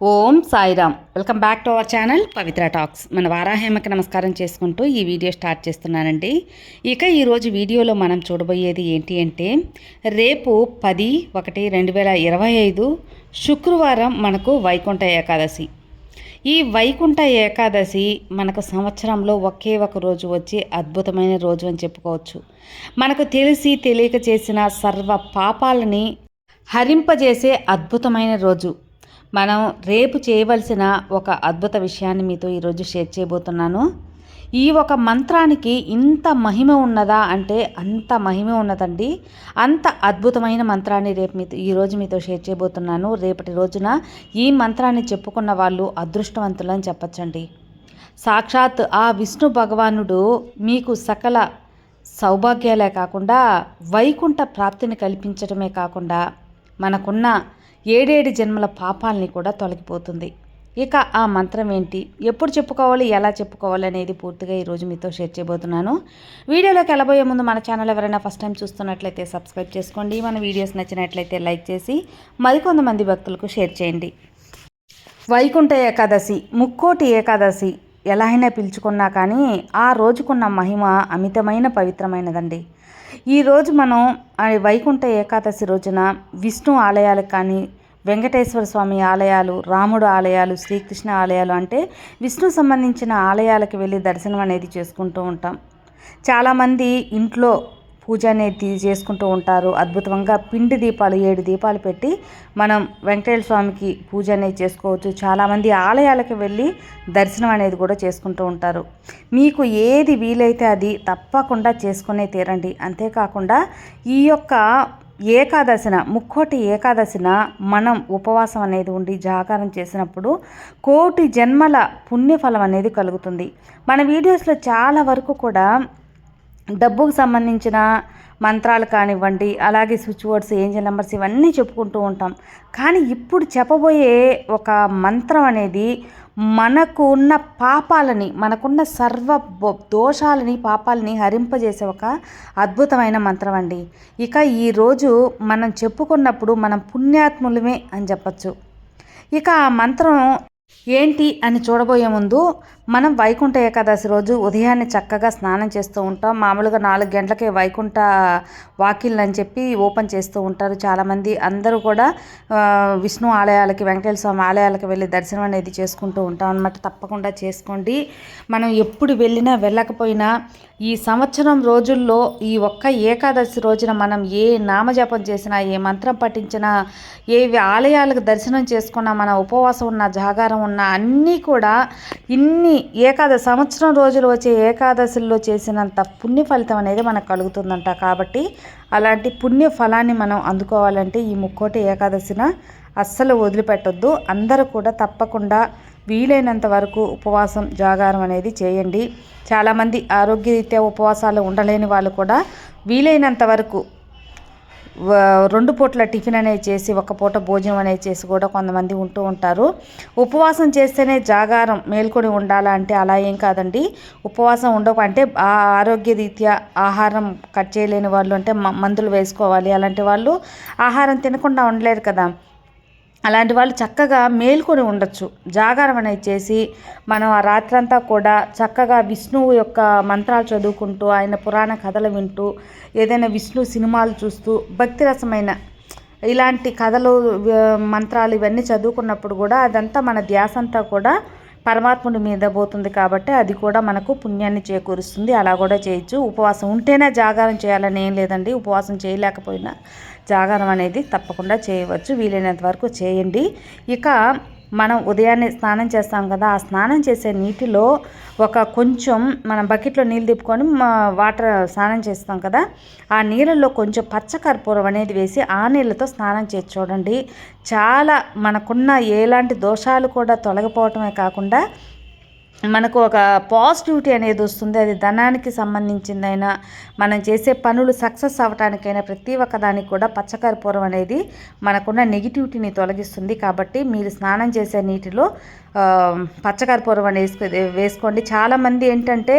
Om Sairam. Welcome back to our channel Pavitra talks. మన వారాహేమకి నమస్కారం చేసుకుంటూ ఈ వీడియో స్టార్ట్ చేస్తున్నానండి. ఇక ఈరోజు వీడియోలో మనం చూడబోయేది ఏంటి అంటే రేపు పది ఒకటి రెండు వేల ఇరవై ఐదు శుక్రవారం మనకు వైకుంఠ ఏకాదశి. ఈ వైకుంఠ ఏకాదశి మనకు సంవత్సరంలో ఒకే ఒక రోజు వచ్చి అద్భుతమైన రోజు అని చెప్పుకోవచ్చు. మనకు తెలిసి తెలియక చేసిన సర్వ పాపాలని హరింపజేసే అద్భుతమైన రోజు. మనం రేపు చేయవలసిన ఒక అద్భుత విషయాన్ని మీతో ఈరోజు షేర్ చేయబోతున్నాను. ఈ ఒక మంత్రానికి ఇంత మహిమ ఉన్నదా అంటే అంత మహిమ ఉన్నదండి. అంత అద్భుతమైన మంత్రాన్ని రేపు మీతో ఈరోజు మీతో షేర్ చేయబోతున్నాను. రేపటి రోజున ఈ మంత్రాన్ని చెప్పుకున్న వాళ్ళు అదృష్టవంతులు అని చెప్పచ్చండి. సాక్షాత్ ఆ విష్ణు భగవానుడు మీకు సకల సౌభాగ్యాలే కాకుండా వైకుంఠ ప్రాప్తిని కల్పించడమే కాకుండా మనకున్న ఏడేడు జన్మల పాపాలని కూడా తొలగిపోతుంది. ఇక ఆ మంత్రం ఏంటి? ఎప్పుడు చెప్పుకోవాలి? ఎలా చెప్పుకోవాలి? అనేది పూర్తిగా ఈరోజు మీతో షేర్ చేయబోతున్నాను. వీడియోలోకి వెళ్ళబోయే ముందు మన ఛానల్ ఎవరైనా ఫస్ట్ టైం చూస్తున్నట్లయితే సబ్స్క్రైబ్ చేసుకోండి. మన వీడియోస్ నచ్చినట్లయితే లైక్ చేసి మరికొంతమంది భక్తులకు షేర్ చేయండి. వైకుంఠ ఏకాదశి ముక్కోటి ఏకాదశి ఎలా అయినా పిలుచుకున్నా కానీ ఆ రోజుకున్న మహిమ అమితమైన పవిత్రమైనదండి. ఈరోజు మనం ఆ వైకుంఠ ఏకాదశి రోజున విష్ణు ఆలయాలకు కానీ వెంకటేశ్వర స్వామి ఆలయాలు రాముడు ఆలయాలు శ్రీకృష్ణ ఆలయాలు అంటే విష్ణు సంబంధించిన ఆలయాలకు వెళ్ళి దర్శనం అనేది చేసుకుంటూ ఉంటాం. చాలామంది ఇంట్లో పూజ అనేది చేసుకుంటూ ఉంటారు. అద్భుతంగా పిండి దీపాలు ఏడు దీపాలు పెట్టి మనం వెంకటేశ్వర స్వామికి పూజ అనేది చేసుకోవచ్చు. చాలామంది ఆలయాలకు వెళ్ళి దర్శనం అనేది కూడా చేసుకుంటూ ఉంటారు. మీకు ఏది వీలైతే అది తప్పకుండా చేసుకునే తీరండి. అంతేకాకుండా ఈ యొక్క ఏకాదశిన ముక్కోటి ఏకాదశిన మనం ఉపవాసం అనేది ఉండి జాగారం చేసినప్పుడు కోటి జన్మల పుణ్యఫలం అనేది కలుగుతుంది. మన వీడియోస్లో చాలా వరకు కూడా డబ్బుకు సంబంధించిన మంత్రాలు కానివ్వండి అలాగే స్విచ్ బోర్డ్స్ ఏంజల్ నెంబర్స్ ఇవన్నీ చెప్పుకుంటూ ఉంటాం. కానీ ఇప్పుడు చెప్పబోయే ఒక మంత్రం అనేది మనకు ఉన్న పాపాలని మనకున్న సర్వ దోషాలని పాపాలని హరింపజేసే ఒక అద్భుతమైన మంత్రం అండి. ఇక ఈరోజు మనం చెప్పుకున్నప్పుడు మనం పుణ్యాత్ములమే అని చెప్పచ్చు. ఇక ఆ మంత్రం ఏంటి అని చూడబోయే ముందు మనం వైకుంఠ ఏకాదశి రోజు ఉదయాన్నే చక్కగా స్నానం చేస్తూ ఉంటాం. మామూలుగా నాలుగు గంటలకే వైకుంఠ వాకిళ్ళు అని చెప్పి ఓపెన్ చేస్తూ ఉంటారు చాలామంది. అందరూ కూడా విష్ణు ఆలయాలకి వెంకటేశ్వర స్వామి ఆలయాలకు వెళ్ళి దర్శనం అనేది చేసుకుంటూ ఉంటాం అనమాట తప్పకుండా చేసుకోండి. మనం ఎప్పుడు వెళ్ళినా వెళ్ళకపోయినా ఈ సంవత్సరం రోజుల్లో ఈ ఒక్క ఏకాదశి రోజున మనం ఏ నామజపం చేసినా ఏ మంత్రం పఠించినా ఏ ఆలయాలకు దర్శనం చేసుకున్నా మన ఉపవాసం ఉన్న జాగారం ఉన్న అన్నీ కూడా ఇన్ని ఏకాదశి సంవత్సరం రోజులు వచ్చే ఏకాదశుల్లో చేసినంత పుణ్య ఫలితం అనేది మనకు కలుగుతుందంట. కాబట్టి అలాంటి పుణ్య ఫలాన్ని మనం అందుకోవాలంటే ఈ ముక్కోటి ఏకాదశిన అస్సలు వదిలిపెట్టొద్దు. అందరూ కూడా తప్పకుండా వీలైనంత వరకు ఉపవాసం జాగారం అనేది చేయండి. చాలామంది ఆరోగ్యరీత్యా ఉపవాసాలు ఉండలేని వాళ్ళు కూడా వీలైనంత వరకు రెండు పూట్ల టిఫిన్ అనేది చేసి ఒక పూట భోజనం అనేది చేసి కూడా కొంతమంది ఉంటూ ఉంటారు. ఉపవాసం చేస్తేనే జాగారం మేల్కొని ఉండాలా అంటే అలా ఏం కాదండి. ఉపవాసం ఉండక అంటే ఆరోగ్య రీత్యా ఆహారం కట్ చేయలేని వాళ్ళు అంటే మందులు వేసుకోవాలి. అలాంటి వాళ్ళు ఆహారం తినకుండా ఉండలేరు కదా. అలాంటి వాళ్ళు చక్కగా మేల్కొని ఉండొచ్చు. జాగారం అనేది చేసి మనం ఆ రాత్రంతా కూడా చక్కగా విష్ణువు యొక్క మంత్రాలు చదువుకుంటూ ఆయన పురాణ కథలు వింటూ ఏదైనా విష్ణు సినిమాలు చూస్తూ భక్తిరసమైన ఇలాంటి కథలు మంత్రాలు ఇవన్నీ చదువుకున్నప్పుడు కూడా అదంతా మన ధ్యాస అంతా కూడా పరమాత్ముడి మీద పోతుంది కాబట్టి అది కూడా మనకు పుణ్యాన్ని చేకూరుస్తుంది. అలా కూడా చేయొచ్చు. ఉపవాసం ఉంటేనే జాగారం చేయాలని ఏం లేదండి. ఉపవాసం చేయలేకపోయినా జాగారం అనేది తప్పకుండా చేయవచ్చు. వీలైనంత వరకు చేయండి. ఇక మనం ఉదయాన్నే స్నానం చేస్తాం కదా ఆ స్నానం చేసే నీటిలో ఒక కొంచెం మనం బకెట్లో నీళ్ళు తిప్పుకొని వాటర్ స్నానం చేస్తాం కదా ఆ నీళ్ళల్లో కొంచెం పచ్చకర్పూరం అనేది వేసి ఆ నీళ్ళతో స్నానం చేసి చూడండి. చాలా మనకున్న ఎలాంటి దోషాలు కూడా తొలగిపోవటమే కాకుండా మనకు ఒక పాజిటివిటీ అనేది వస్తుంది. అది ధనానికి సంబంధించిందైనా మనం చేసే పనులు సక్సెస్ అవ్వటానికైనా ప్రతి ఒక్క దానికి కూడా పచ్చకర్పూరం అనేది మనకున్న నెగిటివిటీని తొలగిస్తుంది. కాబట్టి మీరు స్నానం చేసే నీటిలో పచ్చకర్పూరం అనేది వేసుకోండి. చాలామంది ఏంటంటే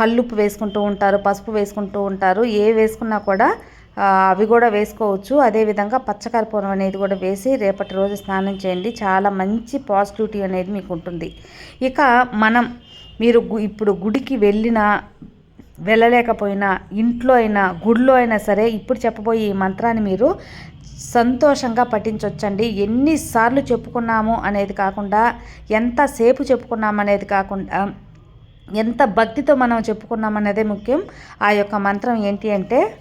కల్లుప్పు వేసుకుంటూ ఉంటారు పసుపు వేసుకుంటూ ఉంటారు. ఏ వేసుకున్నా కూడా అవి కూడా వేసుకోవచ్చు. అదేవిధంగా పచ్చకర్పూరం అనేది కూడా వేసి రేపటి రోజు స్నానం చేయండి. చాలా మంచి పాజిటివిటీ అనేది మీకు ఉంటుంది. ఇక మనం మీరు గు- ఇప్పుడు గుడికి వెళ్ళినా వెళ్ళలేకపోయినా ఇంట్లో అయినా గుడిలో అయినా సరే ఇప్పుడు చెప్పబోయే ఈ మంత్రాన్ని మీరు సంతోషంగా పఠించవచ్చండి ఎన్నిసార్లు చెప్పుకున్నాము అనేది కాకుండా ఎంతసేపు చెప్పుకున్నాము అనేది కాకుండా ఎంత భక్తితో మనం చెప్పుకున్నాం అనేదే ముఖ్యం. ఆ యొక్క మంత్రం ఏంటి అంటే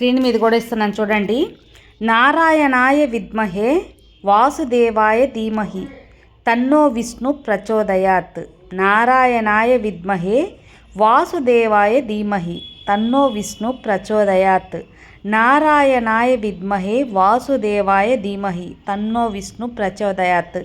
స్క్రీన్ మీద కూడా ఇస్తున్నాను చూడండి. నారాయణాయ విద్మహే వాసుదేవాయ ధీమహి తన్నో విష్ణు ప్రచోదయాత్. నారాయణాయ విద్మహే వాసుదేవాయ ధీమహి తన్నో విష్ణు ప్రచోదయాత్. నారాయణాయ విద్మహే వాసుదేవాయ ధీమహి తన్నో విష్ణు ప్రచోదయాత్.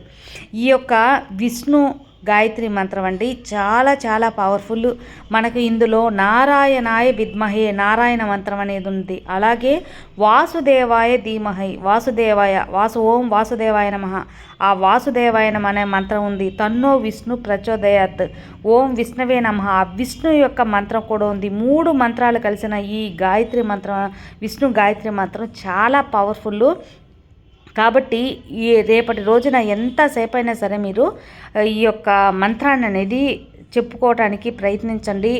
ఈ యొక్క విష్ణు గాయత్రి మంత్రం అండి. చాలా చాలా పవర్ఫుల్ మనకు ఇందులో నారాయణాయ విద్మహే నారాయణ మంత్రం అనేది ఉంది. అలాగే వాసుదేవాయ ధీమహై వాసుదేవాయ వాసు ఓం వాసుదేవాయ నమ. ఆ వాసుదేవాయ నమ అనే మంత్రం ఉంది. తన్నో విష్ణు ప్రచోదయాత్. ఓం విష్ణువే నమ. ఆ విష్ణు యొక్క మంత్రం కూడా ఉంది. మూడు మంత్రాలు కలిసిన ఈ గాయత్రి మంత్రం విష్ణు గాయత్రి మంత్రం చాలా పవర్ఫుల్ కాబట్టి ఈ రేపటి రోజున ఎంతసేపు అయినా సరే మీరు ఈ యొక్క మంత్రాన్ని అనేది చెప్పుకోవటానికి ప్రయత్నించండి.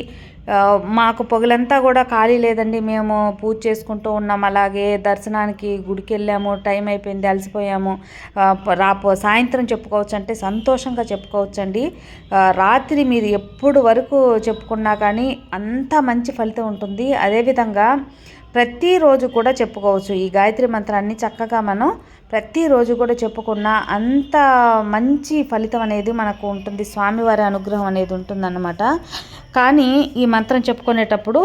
మాకు పొగలంతా కూడా ఖాళీ లేదండి. మేము పూజ చేసుకుంటూ ఉన్నాం. అలాగే దర్శనానికి గుడికి వెళ్ళాము టైం అయిపోయింది అలసిపోయాము. రాపో రా సాయంత్రం చెప్పుకోవచ్చు అంటే సంతోషంగా చెప్పుకోవచ్చండి. రాత్రి మీరు ఎప్పుడు వరకు చెప్పుకున్నా కానీ అంత మంచి ఫలితం ఉంటుంది. అదేవిధంగా ప్రతిరోజు కూడా చెప్పుకోవచ్చు. ఈ గాయత్రి మంత్రాన్ని చక్కగా మనం ప్రతిరోజు కూడా చెప్పుకున్న అంత మంచి ఫలితం అనేది మనకు ఉంటుంది. స్వామివారి అనుగ్రహం అనేది ఉంటుందన్నమాట. కానీ ఈ మంత్రం చెప్పుకునేటప్పుడు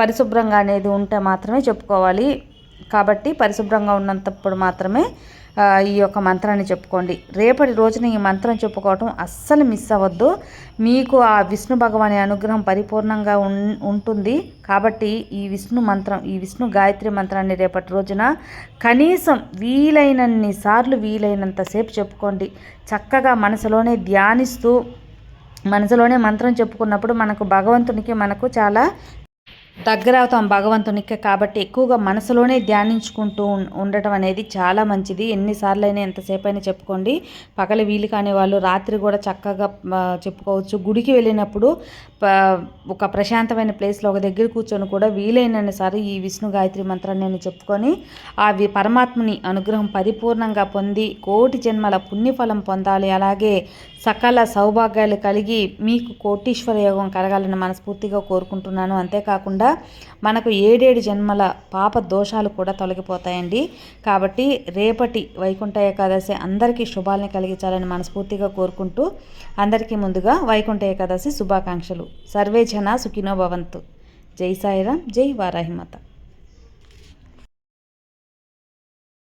పరిశుభ్రంగా అనేది ఉంటే మాత్రమే చెప్పుకోవాలి. కాబట్టి పరిశుభ్రంగా ఉన్నంతప్పుడు మాత్రమే ఈ యొక్క మంత్రాన్ని చెప్పుకోండి. రేపటి రోజున ఈ మంత్రం చెప్పుకోవటం అస్సలు మిస్ అవ్వద్దు. మీకు ఆ విష్ణు భగవాని అనుగ్రహం పరిపూర్ణంగా ఉంటుంది. కాబట్టి ఈ విష్ణు మంత్రం ఈ విష్ణు గాయత్రి మంత్రాన్ని రేపటి రోజున కనీసం వీలైనన్ని సార్లు వీలైనంతసేపు చెప్పుకోండి. చక్కగా మనసులోనే ధ్యానిస్తూ మనసులోనే మంత్రం చెప్పుకున్నప్పుడు మనకు భగవంతునికి మనకు చాలా దగ్గర అవుతాం భగవంతునికి కాబట్టి ఎక్కువగా మనసులోనే ధ్యానించుకుంటూ ఉండటం అనేది చాలా మంచిది. ఎన్నిసార్లు అయినా ఎంతసేపు అయినా చెప్పుకోండి. పగల వీలు కాని వాళ్ళు రాత్రి కూడా చక్కగా చెప్పుకోవచ్చు. గుడికి వెళ్ళినప్పుడు ఒక ప్రశాంతమైన ప్లేస్లో ఒక దగ్గర కూర్చొని కూడా వీలైనసారి ఈ విష్ణు గాయత్రి మంత్రాన్ని నేను చెప్పుకొని ఆ వి- పరమాత్మని అనుగ్రహం పరిపూర్ణంగా పొంది కోటి జన్మల పుణ్యఫలం పొందాలి. అలాగే సకల సౌభాగ్యాలు కలిగి మీకు కోటీశ్వర యోగం కలగాలని మనస్ఫూర్తిగా కోరుకుంటున్నాను. అంతేకాకుండా మనకు ఏడేడు జన్మల పాప దోషాలు కూడా తొలగిపోతాయండి. కాబట్టి రేపటి వైకుంఠ ఏకాదశి అందరికీ శుభాలని కలిగించాలని మనస్ఫూర్తిగా కోరుకుంటూ అందరికీ ముందుగా వైకుంఠ ఏకాదశి శుభాకాంక్షలు. సర్వే జన సుఖినో భవంతు. జై సాయిరాం జై వారాహిమాత.